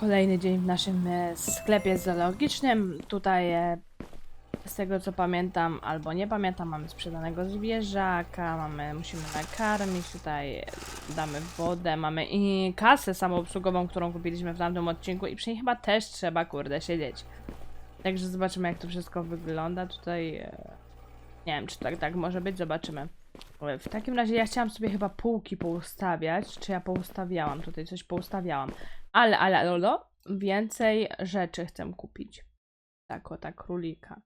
Kolejny dzień w naszym e, sklepie zoologicznym. Tutaj e, z tego co pamiętam, albo nie pamiętam, mamy sprzedanego zwierzaka, mamy, musimy nakarmić, tutaj e, damy wodę, mamy i kasę samoobsługową, którą kupiliśmy w tamtym odcinku i przy niej chyba też trzeba, kurde, siedzieć. Także zobaczymy jak to wszystko wygląda tutaj. Nie wiem, czy tak, tak może być, zobaczymy. W takim razie ja chciałam sobie chyba półki poustawiać, czy ja poustawiałam, tutaj coś poustawiałam. Ale, ale, lolo, więcej rzeczy chcę kupić. Tak, o, tak, królika.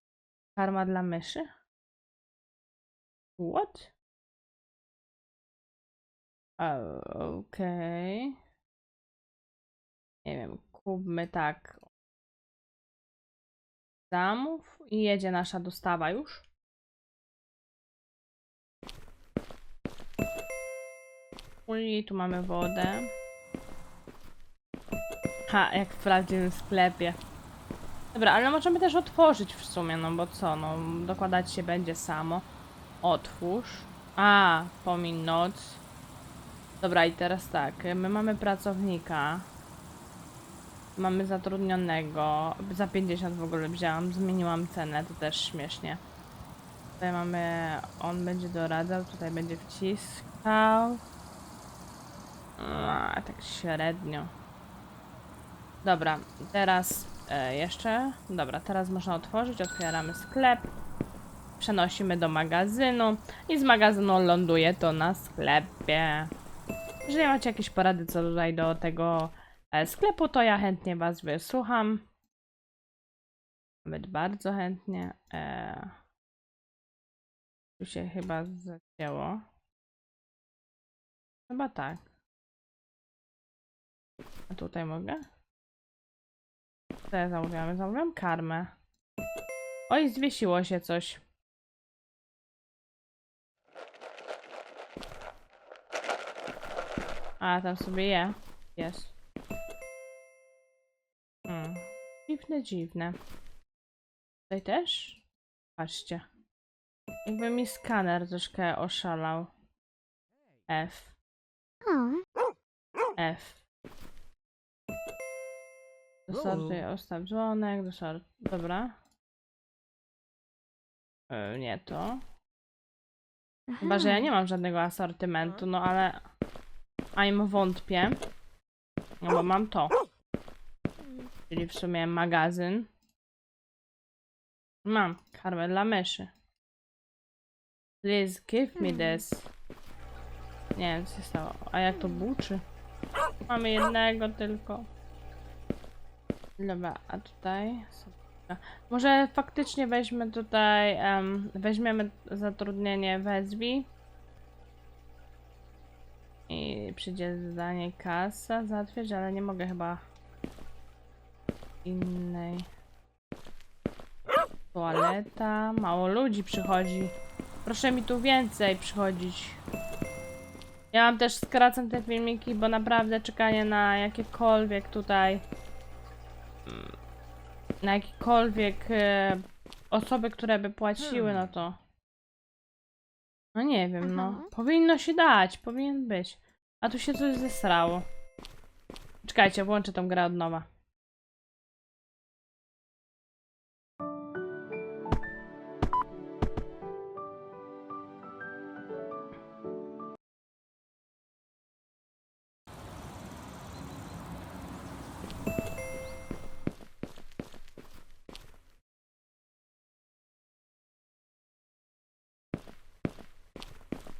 Karma dla myszy? What? Okej. Nie wiem, kupmy tak. Zamów i jedzie nasza dostawa już. I tu mamy wodę. Ha, jak w prawdziwym sklepie. Dobra, ale możemy też otworzyć w sumie, no bo co, no dokładać się będzie samo. Otwórz. A, pomin noc. Dobra, i teraz tak, my mamy pracownika. Mamy zatrudnionego. Za 50 w ogóle wzięłam, zmieniłam cenę, to też śmiesznie. Tutaj mamy, on będzie doradzał, tutaj będzie wciskał. A, tak średnio. Dobra, teraz e, jeszcze. Dobra, teraz można otworzyć. Otwieramy sklep. Przenosimy do magazynu. I z magazynu ląduje to na sklepie. Jeżeli macie jakieś porady co tutaj do tego e, sklepu, to ja chętnie Was wysłucham. Nawet bardzo chętnie. E, tu się chyba zacięło. Chyba tak. A tutaj mogę? Co ja zamówiłam? Zamówiłam karmę. Oj, zwiesiło się coś. A, tam sobie je. Jest. Hmm. Dziwne, dziwne. Tutaj też? Patrzcie. Jakby mi skaner troszkę oszalał. F. F. Dosortuj, ostaw dzwonek, dosort... Dobra. E, nie to. Chyba, że ja nie mam żadnego asortymentu, no ale... I'm wątpię. No bo mam to. Czyli w sumie magazyn. Mam karmę dla myszy. Please give me this. Nie wiem, co się stało. A jak to buczy? Mamy jednego tylko. Dobra, a tutaj. Może faktycznie weźmy tutaj. em, weźmiemy zatrudnienie wezwij. I przyjdzie zadanie kasa załatwiać, ale nie mogę chyba innej. Toaleta. Mało ludzi przychodzi. Proszę mi tu więcej przychodzić. Ja mam też skracam te filmiki, bo naprawdę czekanie na jakiekolwiek tutaj na jakiekolwiek e, osoby, które by płaciły, no to no nie wiem, no. Mhm. Powinno się dać, powinien być. A tu się coś zesrało. Czekajcie, włączę tą grę od nowa.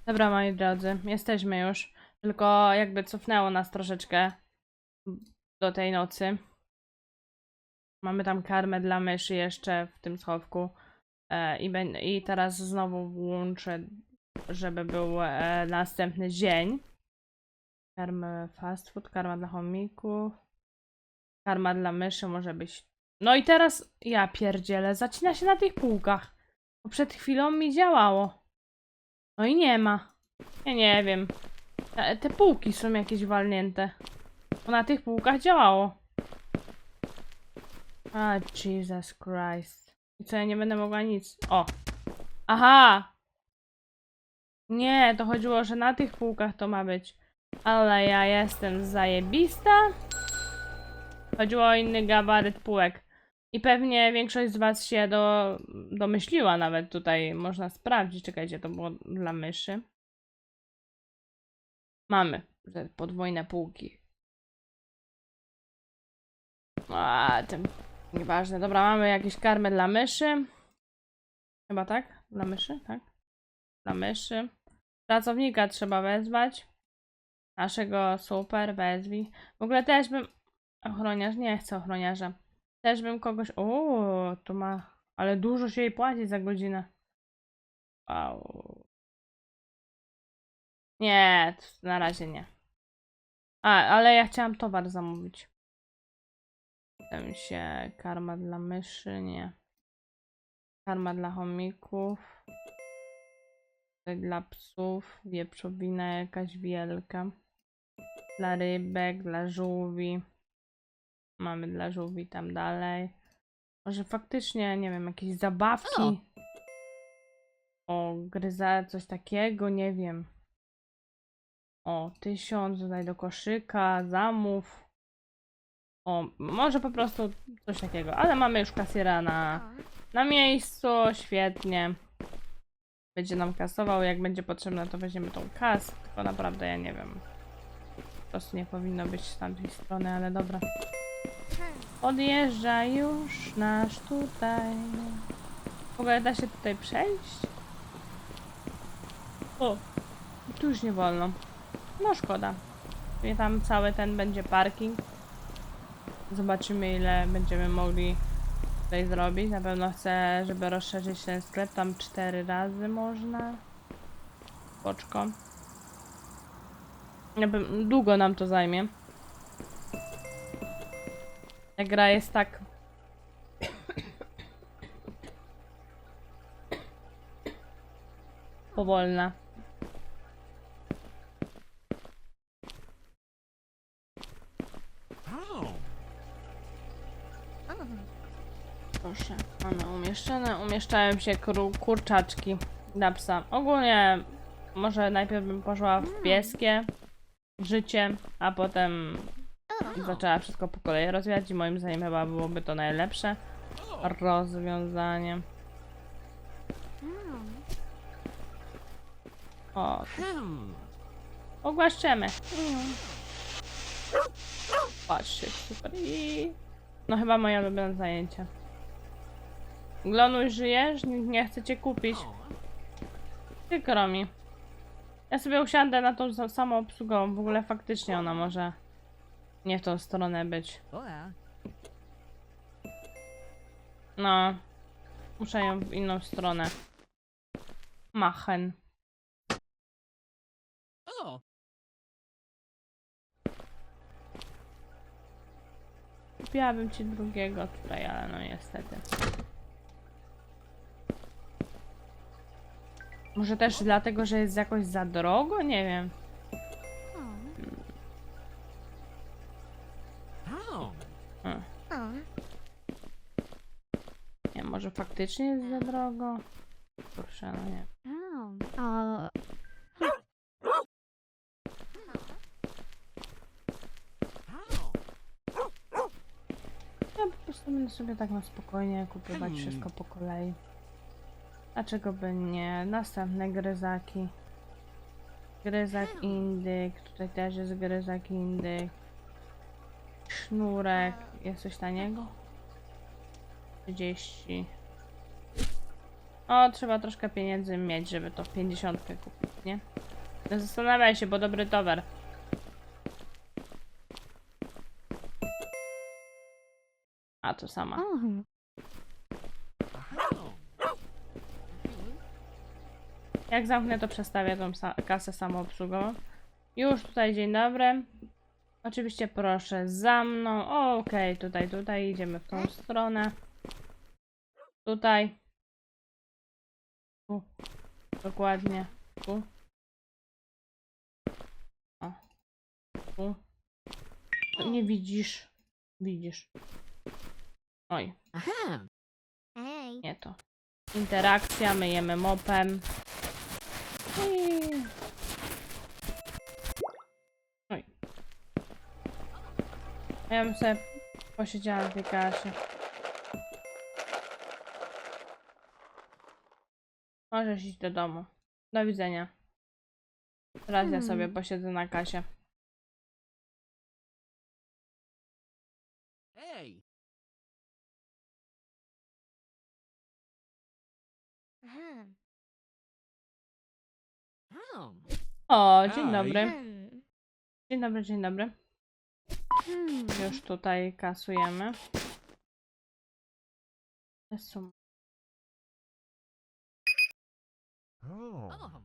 Dobra, moi drodzy, jesteśmy już. Tylko jakby cofnęło nas troszeczkę do tej nocy. Mamy tam karmę dla myszy jeszcze w tym schowku. E, i, I teraz znowu włączę, żeby był e, następny dzień. Karmę fast food, karma dla chomików. Karma dla myszy może być. No i teraz ja pierdzielę, zacina się na tych półkach. Bo przed chwilą mi działało. No i nie ma. Ja nie wiem. Te, półki są jakieś walnięte. Bo na tych półkach działało. A, Jesus Christ. I co, ja nie będę mogła nic. O! Aha! Nie, to chodziło, że na tych półkach to ma być. Ale ja jestem zajebista. Chodziło o inny gabaryt półek. I pewnie większość z was się do, domyśliła nawet tutaj. Można sprawdzić. Czekajcie, to było dla myszy. Mamy te podwójne półki. A, tym nieważne. Dobra, mamy jakieś karmy dla myszy. Chyba tak? Dla myszy, tak? Dla myszy. Pracownika trzeba wezwać. Naszego super, wezwij. W ogóle też bym. Ochroniarz, nie chcę ochroniarza. Też bym kogoś. O, tu ma. Ale dużo się jej płaci za godzinę. Wow. Nie, na razie nie. A, ale ja chciałam towar zamówić. Tam się karma dla myszy, nie. Karma dla chomików. Dla psów, wieprzowina jakaś wielka. Dla rybek, dla żółwi. Mamy dla żółwi tam dalej. Może faktycznie, nie wiem, jakieś zabawki. O. O, gryza, coś takiego, nie wiem. O, tysiąc tutaj do koszyka, zamów. O, może po prostu coś takiego, ale mamy już kasjera na, na miejscu, świetnie. Będzie nam kasował, jak będzie potrzebne, to weźmiemy tą kas, tylko naprawdę ja nie wiem. Po prostu nie powinno być z tamtej strony, ale dobra. Odjeżdża już nasz tutaj. W ogóle da się tutaj przejść? O, tu już nie wolno. No szkoda. I tam cały ten będzie parking. Zobaczymy ile będziemy mogli tutaj zrobić. Na pewno chcę, żeby rozszerzyć ten sklep. Tam cztery razy można. Poczko. Długo nam to zajmie. Ta gra jest tak... Powolna. Proszę, mamy umieszczone. Umieszczałem się kurczaczki dla psa. Ogólnie może najpierw bym poszła w pieskie życie, a potem zaczęła wszystko po kolei rozwijać i moim zdaniem chyba byłoby to najlepsze rozwiązanie. O, ogłaszczemy. Patrzcie, super. I... No chyba moje ulubione zajęcie. Glonuj, żyjesz? Nie, nie chcę cię kupić. Przykro mi. Ja sobie usiądę na tą sa- samą obsługową. W ogóle faktycznie ona może nie w tą stronę być. No. Muszę ją w inną stronę. Machen. Kupiłabym ci drugiego tutaj, ale no niestety. Może też dlatego, że jest jakoś za drogo? Nie wiem. Faktycznie jest za drogo? Kurczę, no nie. Oh. Ja po prostu będę sobie tak na spokojnie kupować Hmm. wszystko po kolei. Dlaczego by nie? Następne gryzaki. Gryzak indyk. Tutaj też jest gryzak indyk. Sznurek. Jest coś taniego? 30. O, trzeba troszkę pieniędzy mieć, żeby to 50 kupić, nie? Zastanawiaj się, bo dobry towar. A, to sama. Jak zamknę, to przestawię tą sa kasę samoobsługową. Już tutaj, dzień dobry. Oczywiście proszę za mną. Okej, tutaj, tutaj, idziemy w tą stronę. Tutaj. Tu. Dokładnie. Tu. O. Tu. To nie widzisz. Widzisz. Oj, Aha. Nie to. Interakcja, myjemy mopem. Oj. Ja bym sobie posiedziałam w tej kasie. Możesz iść do domu. Do widzenia. Teraz ja sobie Hmm. posiedzę na kasie. Hey! Ahem. Um. O, dzień Hej. dobry. Hmm. Dzień dobry, dzień dobry. Hmm. Już tutaj kasujemy. Sum. Um.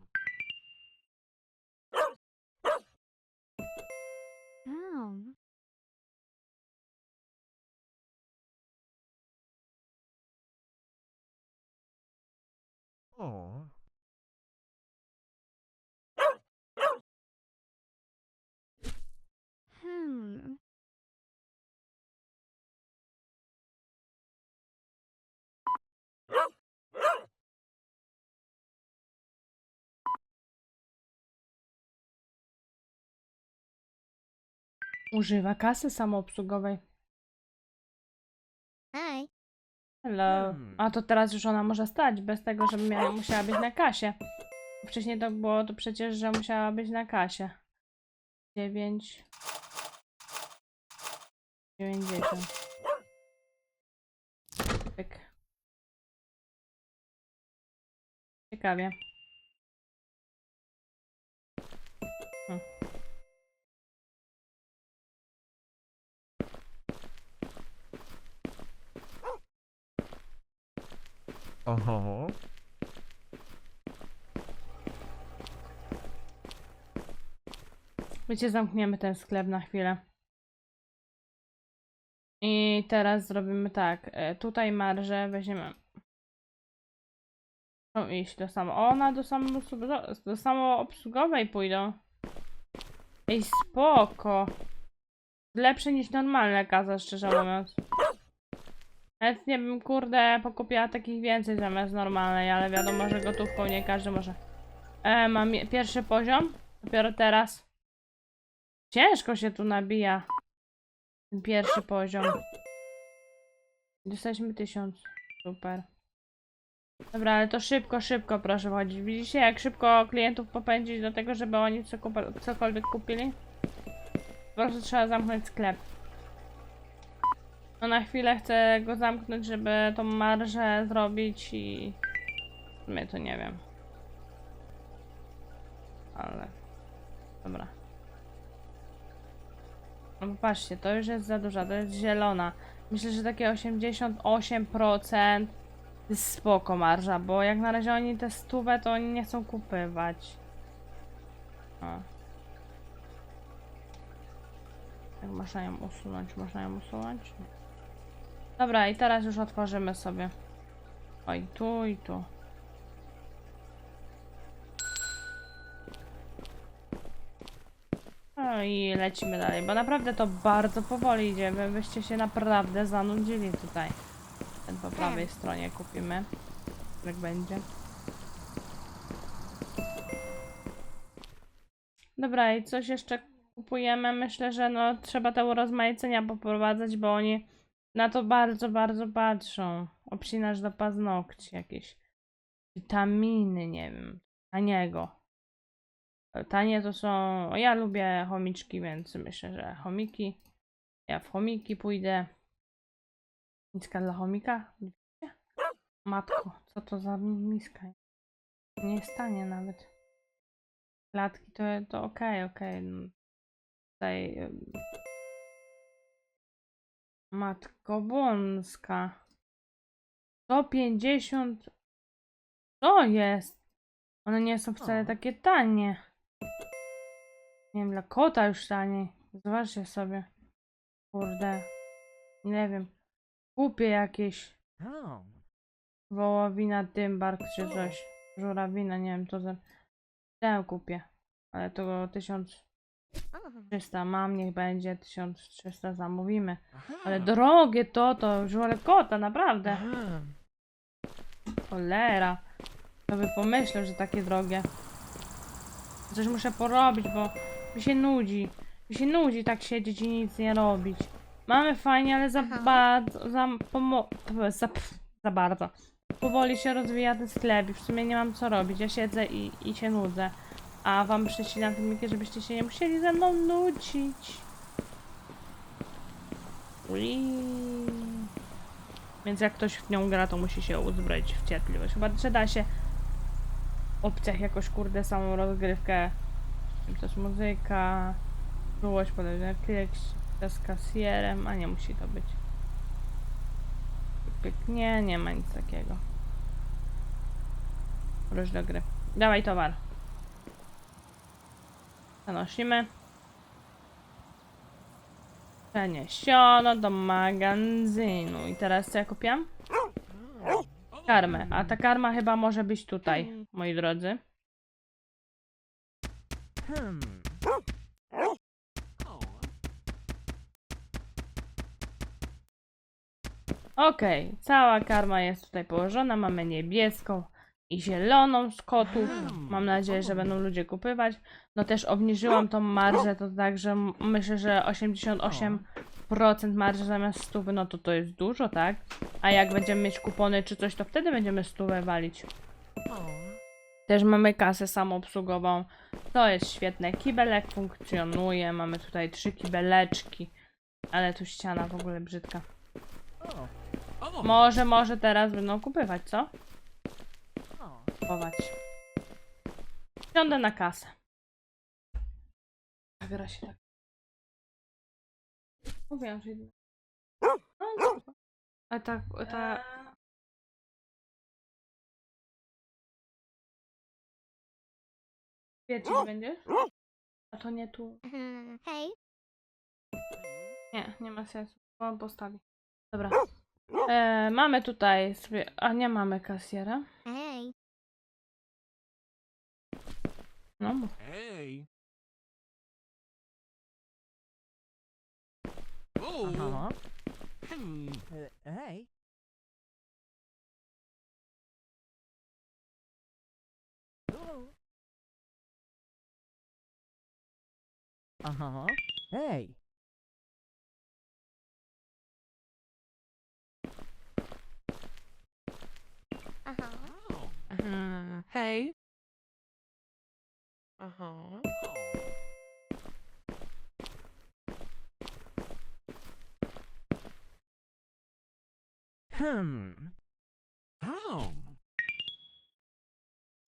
Um. Oh. Używa kasy samoobsługowej. Hi. Hello. Hmm. A to teraz już ona może stać, bez tego, żeby miała, musiała być na kasie. Wcześniej to było to przecież, że musiała być na kasie. 9. 90. Pyk. Ciekawie. Uh-huh. Wiecie, zamkniemy ten sklep na chwilę. I teraz zrobimy tak. e, Tutaj marżę weźmiemy. Chcą iść do samo. Ona do samoobsługowej, do samoobsługowej pójdą. Ej, spoko. Lepsze niż normalne kaza, szczerze mówiąc. Nawet nie bym, kurde, pokupiła takich więcej zamiast normalnej, ale wiadomo, że gotówką nie każdy może. E, mam pierwszy poziom. Dopiero teraz. Ciężko się tu nabija. Ten pierwszy poziom. Dostaliśmy tysiąc. Super. Dobra, ale to szybko, szybko proszę chodzić. Widzicie, jak szybko klientów popędzić do tego, żeby oni cokolwiek kupili? Po prostu trzeba zamknąć sklep. No na chwilę chcę go zamknąć, żeby tą marżę zrobić i... Sumie to nie wiem. Ale... Dobra. No bo patrzcie, to już jest za dużo, to jest zielona. Myślę, że takie 88% to jest spoko marża, bo jak na razie oni te stówę to oni nie chcą kupywać. O. Jak można ją usunąć? Można ją usunąć? Nie. Dobra, i teraz już otworzymy sobie. Oj, tu i tu. No i lecimy dalej, bo naprawdę to bardzo powoli idzie. Wy byście się naprawdę zanudzili tutaj. Ten po prawej stronie kupimy. Jak będzie. Dobra, i coś jeszcze kupujemy. Myślę, że no trzeba te urozmaicenia poprowadzać, bo oni na to bardzo, bardzo patrzą. Obcinasz do paznokci jakieś. Witaminy, nie wiem. Taniego. Tanie to są. Ja lubię chomiczki, więc myślę, że chomiki. Ja w chomiki pójdę. Miska dla chomika? Matko, co to za miska? Nie jest tanie nawet. Klatki to, to okej, okej. no. Tutaj. Matko Boska. 150. To jest. One nie są wcale takie tanie. Nie wiem, dla kota już taniej. Zobaczcie sobie. Kurde. Nie wiem. Kupię jakieś. Wołowina, dymbark czy coś. Żurawina, nie wiem, to za... Ten kupię. Ale to 1000. 300 mam, niech będzie 1300 zamówimy. Aha. Ale drogie to, to już ale kota, naprawdę. Aha. Cholera. To by pomyślał, że takie drogie. Coś muszę porobić, bo mi się nudzi. Mi się nudzi tak siedzieć i nic nie robić. Mamy fajnie, ale za Aha. bardzo, za, pomo- za, pff, za bardzo. Powoli się rozwija ten sklep i w sumie nie mam co robić. Ja siedzę i, i się nudzę. A wam przecinam filmiki, żebyście się nie musieli ze mną nudzić. Ui. Więc jak ktoś w nią gra, to musi się uzbroić w cierpliwość. Chyba, że da się w opcjach jakoś, kurde, samą rozgrywkę. Jest muzyka, czułość, podejrzewam, klik z kasjerem, a nie musi to być. Nie, nie ma nic takiego. Do gry. Dawaj towar. Zanosimy. Przeniesiono do magazynu. I teraz co ja kupiłam? Karmę. A ta karma chyba może być tutaj, moi drodzy. Okej, cała karma jest tutaj położona. Mamy niebieską i zieloną z kotów. Mam nadzieję, że będą ludzie kupywać. No też obniżyłam tą marżę, to także m- myślę, że 88% marży zamiast 100, no to to jest dużo, tak? A jak będziemy mieć kupony czy coś, to wtedy będziemy 100 walić. Też mamy kasę samoobsługową. To jest świetne. Kibelek funkcjonuje. Mamy tutaj trzy kibeleczki. Ale tu ściana w ogóle brzydka. Może, może teraz będą kupywać, co? Kupować. Siądę na kasę. Gra się tak. Mówiłam, że... No, spoko. A ta... ta... Wiecie, będziesz? A to nie tu. Mhm. Hej. Nie, nie ma sensu. On postawi. Dobra. E, mamy tutaj sobie. A nie mamy kasjera. Hej. No mów. Hey. Oh. Uh-huh. Hmm. Uh, hey. Hello. Uh-huh. Hey. Aha. Oh. Uh, hey. Uh-huh. Hmm. Oh.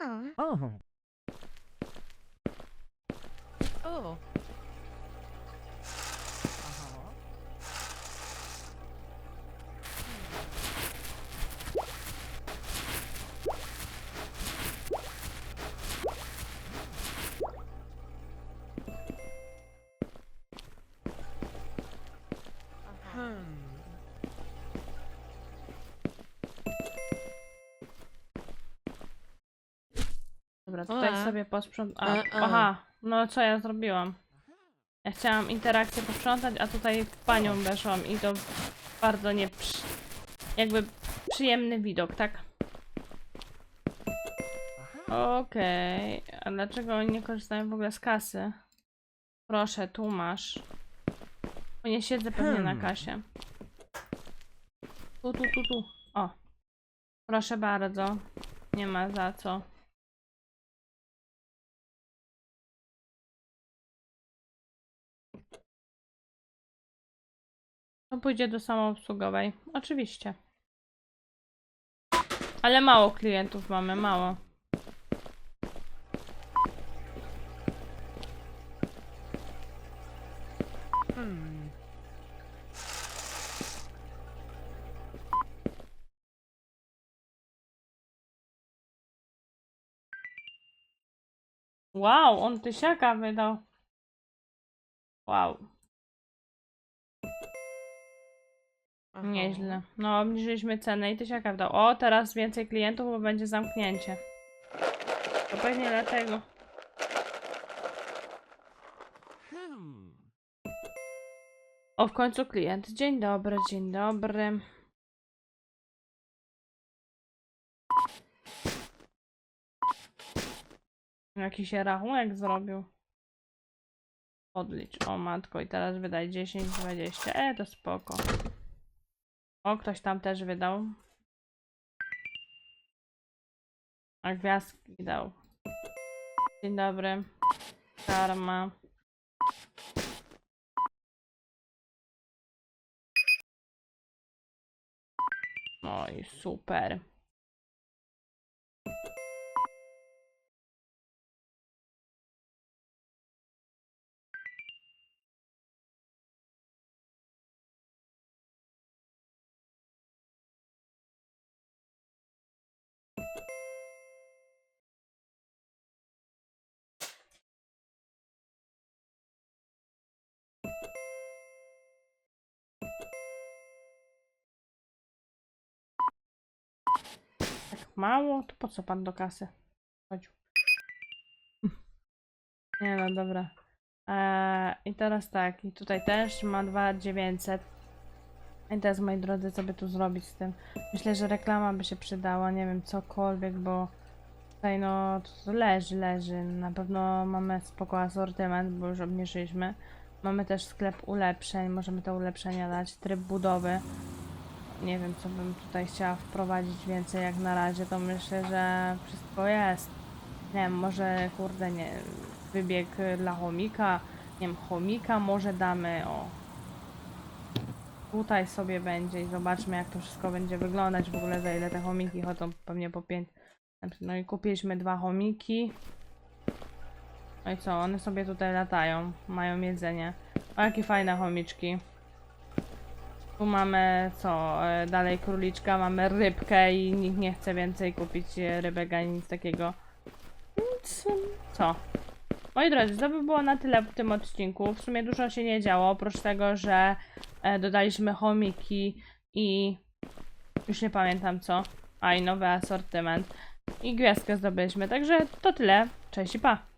Oh. Oh. Oh. Dobra, tutaj Ua. sobie posprząt... A, E, e. aha, no co ja zrobiłam? Ja chciałam interakcję posprzątać, a tutaj w panią weszłam i to bardzo nie przy... jakby przyjemny widok, tak? Okej, a dlaczego oni nie korzystają w ogóle z kasy? Proszę, tu masz. Bo nie siedzę pewnie na Hmm. kasie. Tu, tu, tu, tu. O. Proszę bardzo. Nie ma za co. To pójdzie do samoobsługowej. Oczywiście. Ale mało klientów mamy, mało. Hmm. Wow, on tysiaka wydał. Wow, Uh-huh. nieźle. No, obniżyliśmy cenę i tysiaka wydał. O, teraz więcej klientów, bo będzie zamknięcie. To pewnie dlatego. O, w końcu klient. Dzień dobry, dzień dobry. Jakiś rachunek zrobił. Odlicz. O matko, i teraz wydaj 10, 20. E, to spoko. O, ktoś tam też wydał. A gwiazdki dał. Dzień dobry. Karma. No i super. Mało? To po co pan do kasy chodził? Nie no, dobra. Eee, I teraz tak, i tutaj też ma 2900. I teraz, moi drodzy, co by tu zrobić z tym? Myślę, że reklama by się przydała, nie wiem, cokolwiek, bo tutaj no, leży, leży. Na pewno mamy spoko asortyment, bo już obniżyliśmy. Mamy też sklep ulepszeń, możemy te ulepszenia dać, tryb budowy. Nie wiem, co bym tutaj chciała wprowadzić więcej jak na razie, to myślę, że wszystko jest. Nie wiem, może kurde, nie wybieg dla chomika, nie wiem, chomika może damy, o. Tutaj sobie będzie i zobaczmy jak to wszystko będzie wyglądać, w ogóle za ile te chomiki chodzą, pewnie po 5. No i kupiliśmy dwa chomiki. No i co, one sobie tutaj latają, mają jedzenie. O, jakie fajne chomiczki. Tu mamy co? e, Dalej króliczka, mamy rybkę i nikt nie chce więcej kupić e, rybek ani nic takiego. Em, co? Moi drodzy, to by było na tyle w tym odcinku. W sumie dużo się nie działo, oprócz tego, że e, dodaliśmy chomiki i już nie pamiętam co. A i nowy asortyment. I gwiazdkę zdobyliśmy. Także to tyle. Cześć i pa!